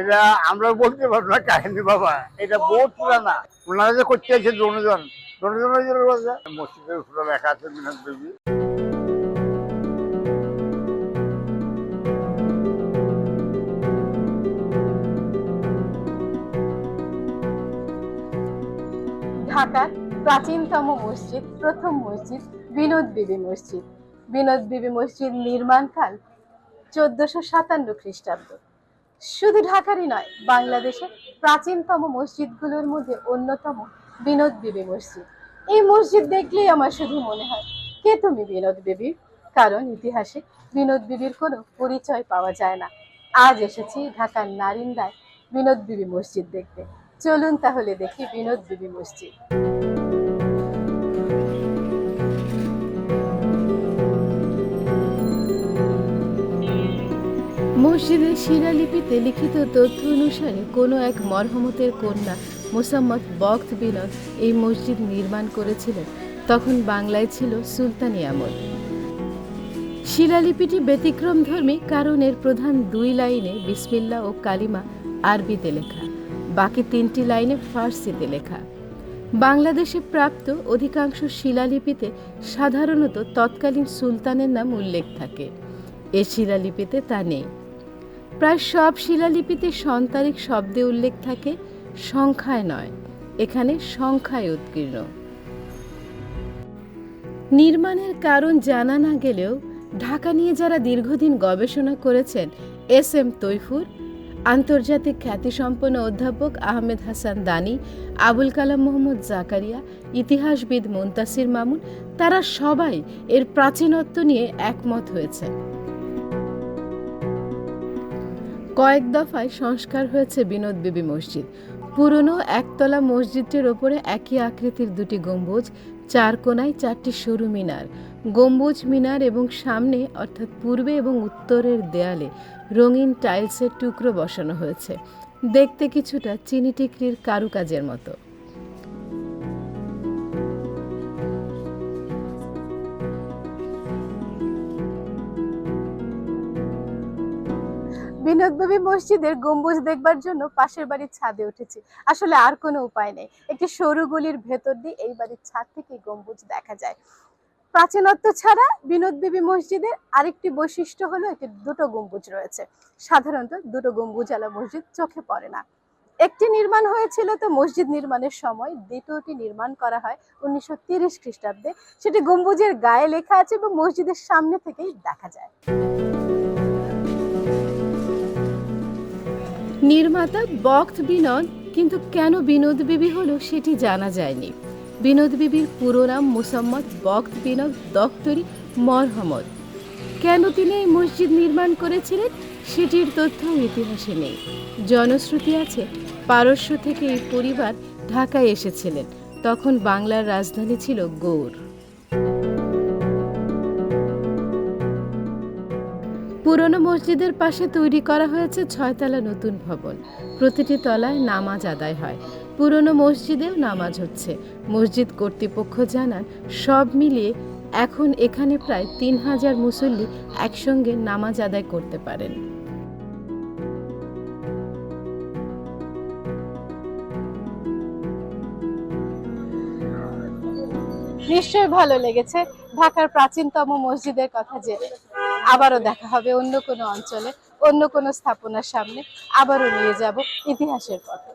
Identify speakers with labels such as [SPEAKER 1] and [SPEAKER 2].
[SPEAKER 1] এটা আমরা বলতে পারব না কাহিনী বাবা, এটা বহুত পুরানা। ওনারা যে করতে আছে জনজন জনজনের মসজিদের উপরে লেখা আছে মিনাজ দেবী।
[SPEAKER 2] ঢাকার প্রাচীনতম মসজিদ, প্রথম মসজিদ, বিনোদ বিবি মসজিদ। বিনোদ বিবি মসজিদ নির্মাণকাল চোদ্দশো সাতান্ন খ্রিস্টাব্দ। শুধু ঢাকারই নয়, বাংলাদেশের প্রাচীনতম মসজিদগুলোর মধ্যে অন্যতম বিনোদ বিবি মসজিদ। এই মসজিদ দেখলেই আমার শুধু মনে হয়, কে তুমি বিনোদ বিবি? কারণ ইতিহাসে বিনোদ বিবির কোনো পরিচয় পাওয়া যায় না। আজ এসেছি ঢাকার নারিন্দায় বিনোদ বিবি মসজিদ দেখতে। চলুন তাহলে দেখি বিনোদ বিবি মসজিদ। মসজিদের শিলালিপিতে লিখিত তথ্য অনুসারে কোনো এক মরহমতের কন্যা মোসাম্মদ বক্ত বিনোদ এই মসজিদ নির্মাণ করেছিলেন। তখন বাংলায় ছিল সুলতানি আমল। শিলালিপিটি ব্যতিক্রমধর্মী কারণ এর প্রধান দুই লাইনে বিসমিল্লা ও কালিমা আরবিতে লেখা। বাকি তিনটি লাইনে ফার্সিতে লেখা। বাংলাদেশে প্রাপ্ত অধিকাংশ শিলালিপিতে সাধারণত তৎকালীন সুলতানের নাম উল্লেখ থাকে। এ শিলালিপিতে তা নেই। প্রায় সব শিলালিপিতে সন্তারিক শব্দে উল্লেখ থাকে, সংখ্যায় নয়, এখানে সংখ্যায় উৎকীর্ণ। নির্মাণের কারণ জানা না গেলেও ঢাকা নিয়ে যারা দীর্ঘদিন গবেষণা করেছেন এস এম তৈফুর, আন্তর্জাতিক খ্যাতিসম্পন্ন অধ্যাপক আহমেদ হাসান দানি, আবুল কালাম মোহাম্মদ জাকারিয়া, ইতিহাসবিদ মুন্তাসির মামুন, তারা সবাই এর প্রাচীনত্ব নিয়ে একমত হয়েছে কয়েক দফায় সংস্কার হয়েছে বিনোদ বিবি মসজিদ। পুরনো একতলা মসজিদটির ওপরে একই আকৃতির দুটি গম্বুজ, চার কোনায় চারটি সরু মিনার। গম্বুজ, মিনার এবং সামনে, অর্থাৎ পূর্বে এবং উত্তরের দেয়ালে, রঙিন টাইলসের টুকরো বসানো হয়েছে। দেখতে কিছুটা চিনি টিকরির কারুকাজের মতো। বিনোদবাবী মসজিদের গম্বুজ দেখবার জন্য পাশের বাড়ির ছাদে উঠেছি। আসলে আর কোনো উপায় নেই। একটি সরু গলির ভেতর দিয়ে এই বাড়ির ছাদ থেকে গম্বুজ দেখা যায়। প্রাচীনত্ব ছাড়া বিনোদবিবি মসজিদের আরেকটি বৈশিষ্ট্য হলো এটি দুটো গম্বুজ রয়েছে। সাধারণত দুটো গম্বুজওয়ালা মসজিদ চোখে পড়ে না। একটি নির্মাণ হয়েছিল তো মসজিদ নির্মাণের সময়, দ্বিতীয়টি নির্মাণ করা হয় উনিশশো তিরিশ খ্রিস্টাব্দে। সেটি গম্বুজের গায়ে লেখা আছে এবং মসজিদের সামনে থেকেই দেখা যায়। নির্মাতা বক্ত বিনোদ, কিন্তু কেন বিনোদ বিবি হলো সেটি জানা যায়নি। বিনোদ বিবির পুরো নাম মুসাম্মদ বক্ত বিনোদ দপ্তরি মরহমদ। কেন তিনি এই মসজিদ নির্মাণ করেছিলেন সেটির তথ্য ইতিহাসে নেই। জনশ্রুতি আছে, পারস্য থেকে এই পরিবার ঢাকায় এসেছিলেন। তখন বাংলার রাজধানী ছিল গৌড় পুরনো মসজিদের পাশে তৈরি করা হয়েছে ছয়তলা নতুন ভবন। প্রতিটি তলায় নামাজ আদায় হয়। পুরনো মসজিদেও নামাজ হচ্ছে। মসজিদ কর্তৃপক্ষ জানান, সব মিলিয়ে এখন এখানে প্রায় তিন হাজার মুসল্লি একসঙ্গে নামাজ আদায় করতে পারেন। নিশ্চয়ই ভালো লেগেছে। ঢাকার প্রাচীনতম মসজিদের কথা জেনে। আবারও দেখা হবে অন্য কোনো অঞ্চলে, অন্য কোনো স্থাপনার সামনে। আবারও নিয়ে যাব ইতিহাসের পথে।